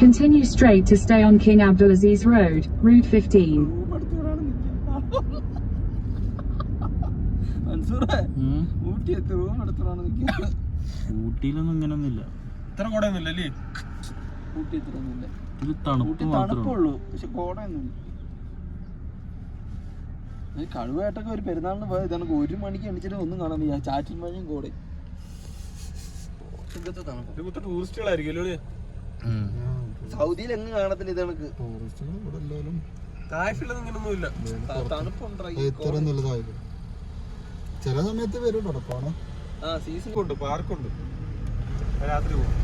Continue straight to stay on King Abdulaziz Road, Route 15. Room എടുത്തോടാണ് മൻസൂറേ ഊട്ടി എത്തി room എടുത്തോടാണ് ഊട്ടിയിലൊന്നും ഇങ്ങനൊന്നുമില്ല. ഇത്ര കൂടെയൊന്നുമില്ല അല്ലേ? ഊട്ടി എത്തിയൊന്നുമില്ല ഇത് ഊട്ടി തണുപ്പ് മാത്രമേ തണുപ്പുള്ളൂ പക്ഷെ കോടയൊന്നുമില്ല. കഴിവായിട്ടൊക്കെ ഒരു പെരുന്നാളിന് പോയത് ഇതാണ് ഒരു മണിക്ക് എണിച്ചിട്ട് ഒന്നും കാണാൻ വയ്യ. ചാറ്റിൽ മഴയും കോടയും. ഇതൊക്കെ തണുപ്പ്. ഇത് ടൂറിസ്റ്റുകളായിരിക്കും അല്ലേ? സൗദിയിൽ എങ്ങ് കാണത്തില്ല ഇത് കണക്ക്. ടൂറിസ്റ്റുകൾ ഇവിടെ എല്ലാവരും തായ്ഫിലൊന്നും ഇങ്ങനൊന്നും ഇല്ല തണുപ്പുണ്ടായി ചില സമയത്ത് വരും ആ സീസൺ ഉണ്ട് പാർക്കുണ്ട്. രാത്രി പോകും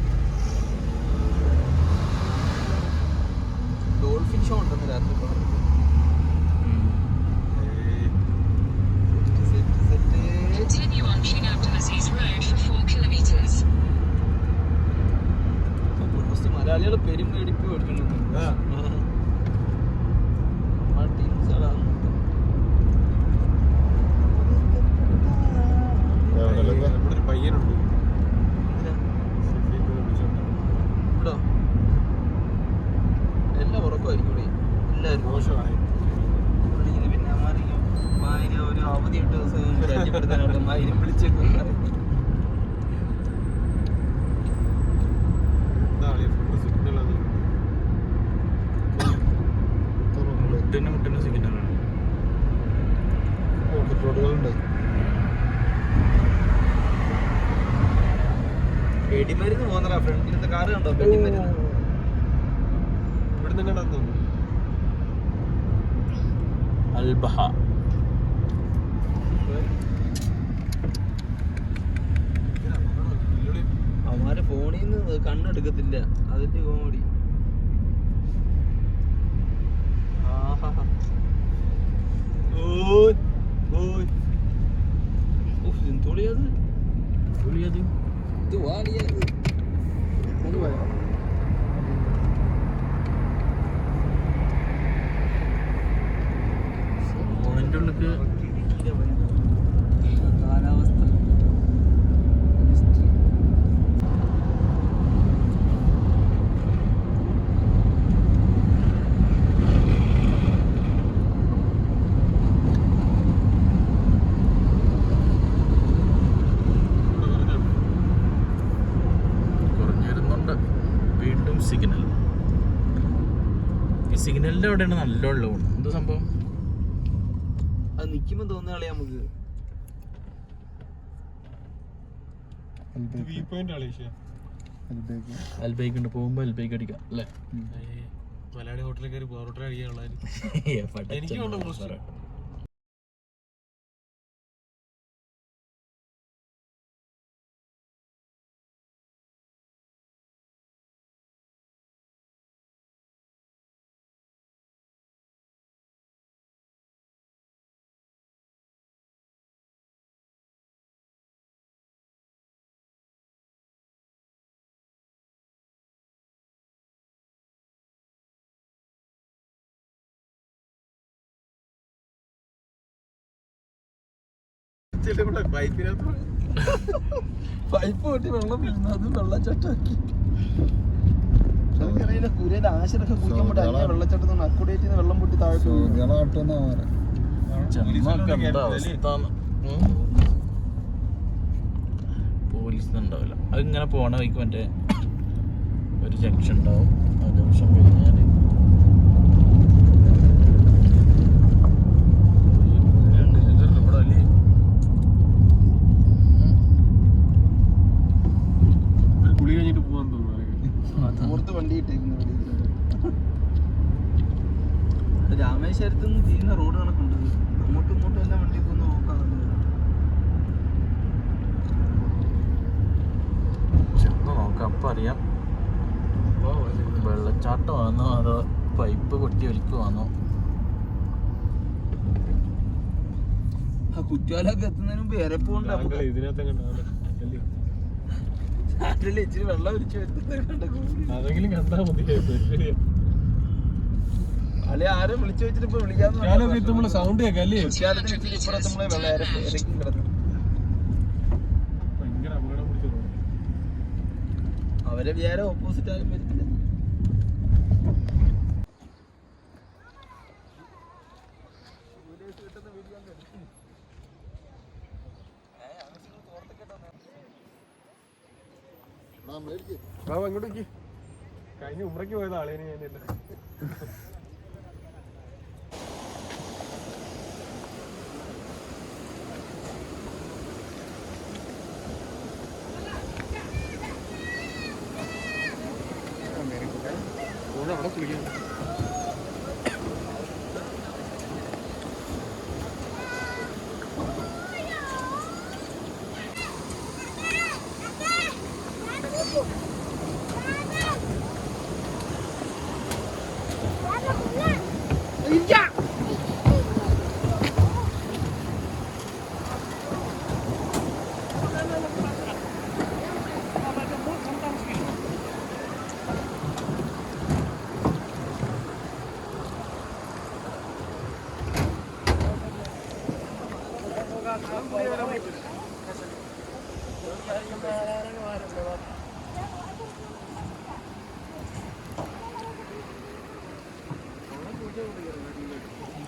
ഡോൾഫിൻ ഷോ ഉണ്ടെന്ന് രാത്രി set Continue on King Abdulaziz Road for 4 kilometers. മലയാളികൾ പെരും പേടിപ്പ് കൊടുക്കുന്നുണ്ട് പയ്യനുണ്ട്. ഇവിടോ? എല്ലാം ഉറക്കമായിരിക്കും എല്ലാവരും. ഇങ്ങനെ പിന്നെ അമ്മാരിക്കും മാതിരി ഒരു അവധി ഇട്ട് ദിവസം രാജ്യപ്പെടുത്താനാണ് ഫ്രണ്ടിലത്തെ കാറ് കണ്ടോ? നിന്ന് തോന്നുന്നു. അൽബഹ. അവന്മാരെ ഫോണിൽ നിന്ന് കണ്ണെടുക്കത്തില്ല. അതിന്റെ കോമഡി. ഈ അവിടെ അവിടെയാണ് നല്ല വെള്ളമാണ് എന്താ സംഭവം? അത് നിക്കുമ്പോ തോന്നുന്ന കളി നമുക്ക്. അൽബൈക്കുണ്ട് പോകുമ്പോ അൽബൈക്ക് അടിക്കാം അല്ലേ? മലയാളി ഹോട്ടലിൽ കയറി പൊറോട്ട കഴിക്കാനുള്ള എനിക്ക് പൈപ്പ് പൊട്ടി വെള്ളം വീഴുന്നു. അത് വെള്ളച്ചാട്ടമാക്കി. കുരയുടെ അങ്ങനെ വെള്ളച്ചാട്ടത്തിൽ വെള്ളം പൊട്ടി പോലീസ് ഉണ്ടാവില്ല അതിങ്ങനെ പോണ വഴിക്ക് മറ്റേ ഒരു ജംഗ്ഷൻ ഉണ്ടാവും ആ ജംഗ്ഷൻ കഴിഞ്ഞാൽ ഇവിടെ അല്ലേ ഒരു കുളി കഴിഞ്ഞിട്ട് പോവാൻ തോന്നുന്നു പുറത്ത് വണ്ടി ഇട്ടേക്കുന്ന രാമേശ്വരത്ത് നിന്ന് തിരിയുന്ന റോഡ് കണക്കുണ്ട് ഇത്. അങ്ങോട്ടും ഇങ്ങോട്ടും എല്ലാം വണ്ടി പോകുന്ന നോക്കാറുണ്ട് ചെന്ന് നോക്കാം അപ്പം അറിയാം വെള്ളച്ചാട്ടമാണോ അതോ പൈപ്പ് പൊട്ടി ഒലിക്കുവാണോ? കുറ്റാലൊക്കെ എത്തുന്നതിന് മുമ്പ് ഇതിനകത്ത് നാട്ടിൽ ഇച്ചിരി വെള്ളം ഒരിച്ച് വരുന്നത് അതെങ്കിലും കണ്ടാ മതി. അല്ലെ ആരും വിളിച്ചു വെച്ചിട്ട് ഇപ്പൊ വിളിക്കാന്ന് സൗണ്ട് കേൾക്കാം അല്ലേ? കുറ്റാലത്തിന് ഇച്ചിരി ഇപ്പുറത്ത് നമ്മളെ വെള്ളം അവരെ ഓപ്പോസിറ്റ് ആരും വരത്തില്ല കഴിഞ്ഞ ഉമ്രക്ക് പോയത് ആളേനെ ഞാനില്ല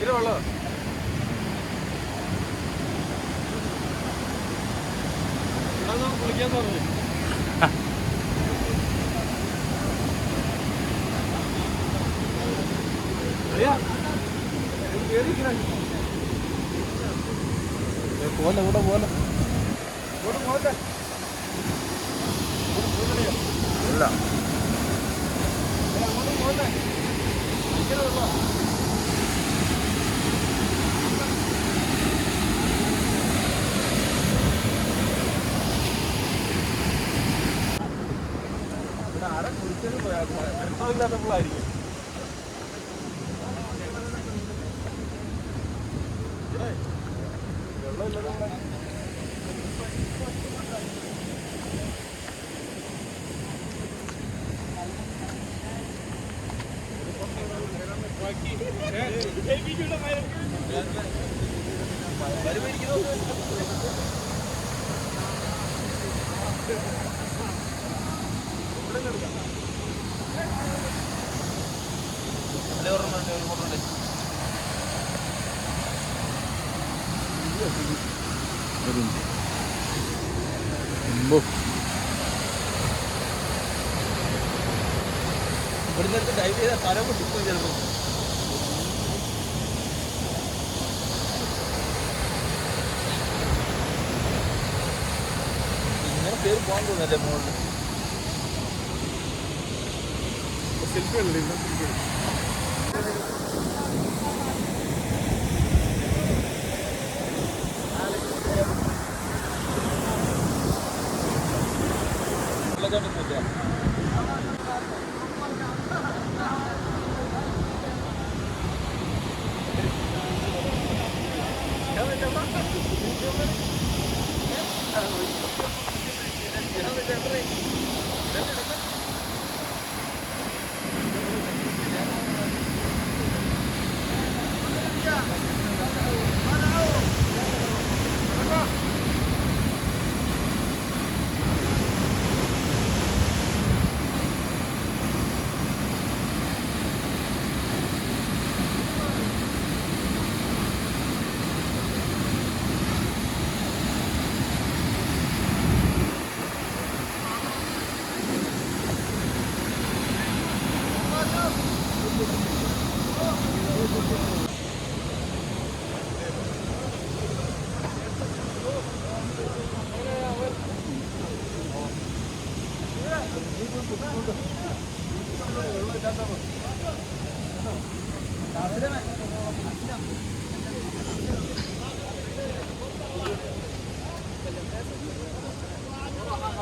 വെള്ളമാ എന്നാ നമുക്ക് കുളിക്കാൻ തുടങ്ങി പോലെ കൂടെ പോലെ. കുളിച്ചത് അമ്പോ ഇവിടുന്ന് ഡൈവ് ചെയ്താൽ തല പൊട്ടിപ്പോ ചിലപ്പോൾ. ഇങ്ങനെ പേര് പോകാൻ തോന്നല്ലേ മോളിൽ സെൽഫി അല്ലേ గంటకు పూజ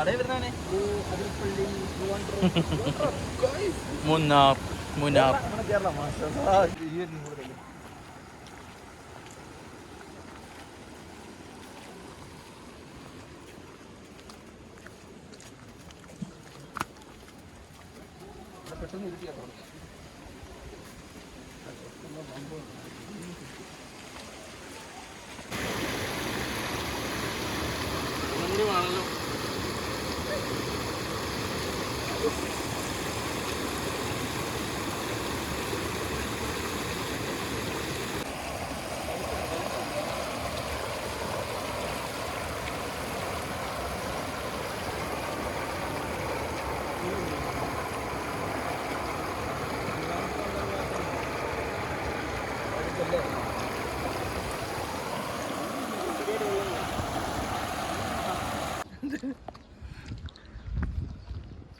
ഒരു കൂടുതൽ പെട്ടെന്ന് ഇരിക്കുക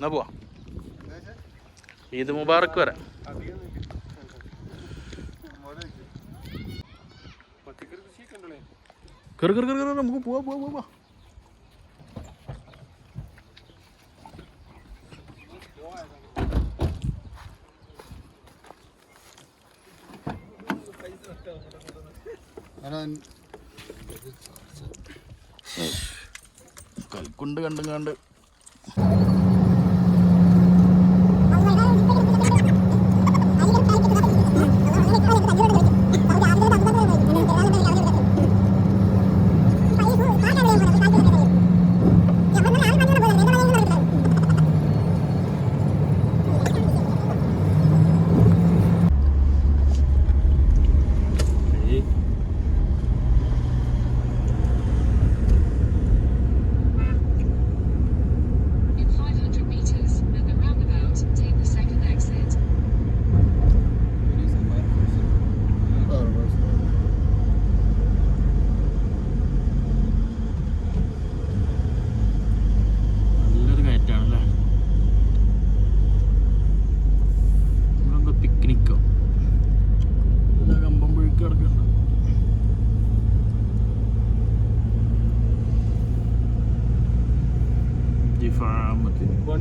എന്നാ പോവാ? ഈദ് മുബാറക്ക് വരാം. കയറി കയറി കയറി നമുക്ക് പോവാ പോവാ പോവാ കൽക്കുണ്ട് കണ്ടും കണ്ട്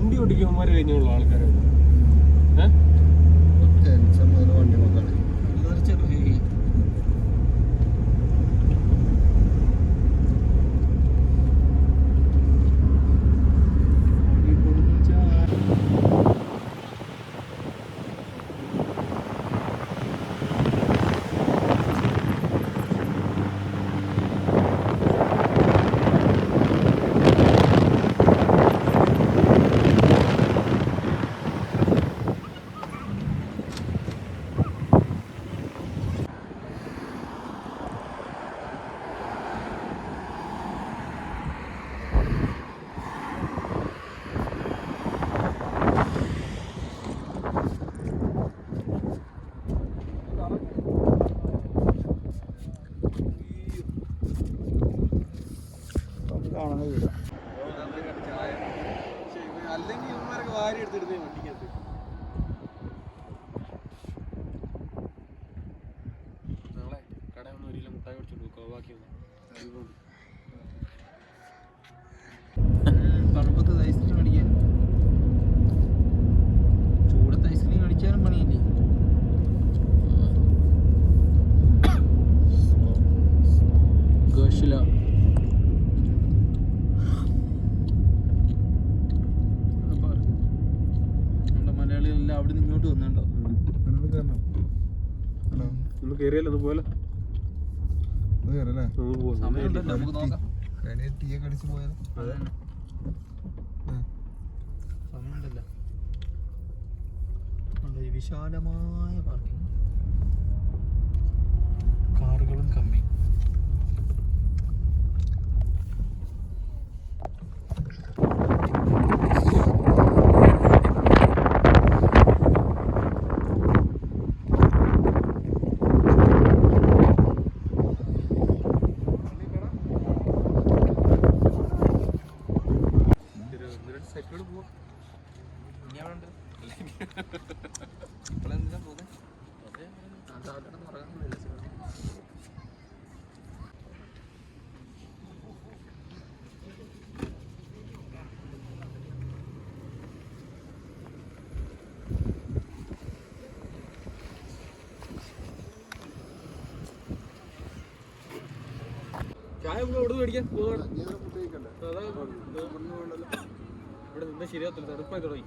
വണ്ടി ഓടിക്കുമ്പോൾ കഴിഞ്ഞുള്ള ആൾക്കാരാണ്. കയറിയല്ലോ അതുപോലെ വിശാലമായ പാർക്കിംഗ് കാറുകളും കമ്മി നമ്മൾ ഇവിടെ മേടിക്കാൻ? ഇവിടെ നിന്ന് ശരിയാത്തില്ല തെറുപ്പായി തുടങ്ങി.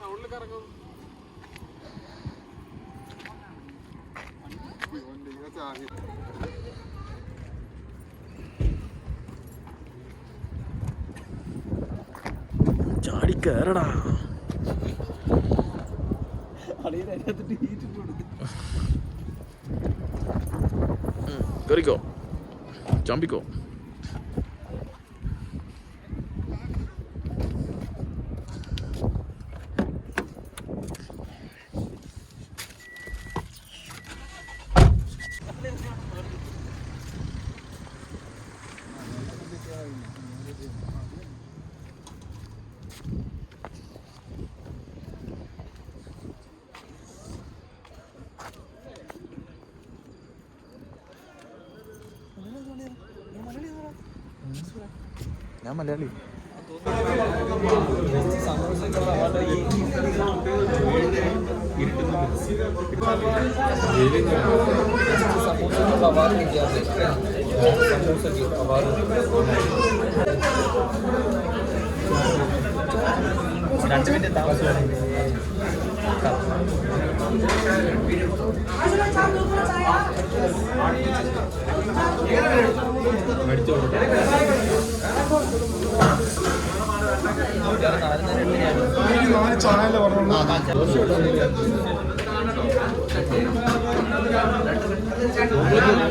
ടൗണിൽ കേറടാ. കറിക്കോ. ചമ്പിക്കോ. മലയാളി രണ്ട് മിനിറ്റ് താമസം നാല് ചാനലിൽ പറഞ്ഞു Thank you.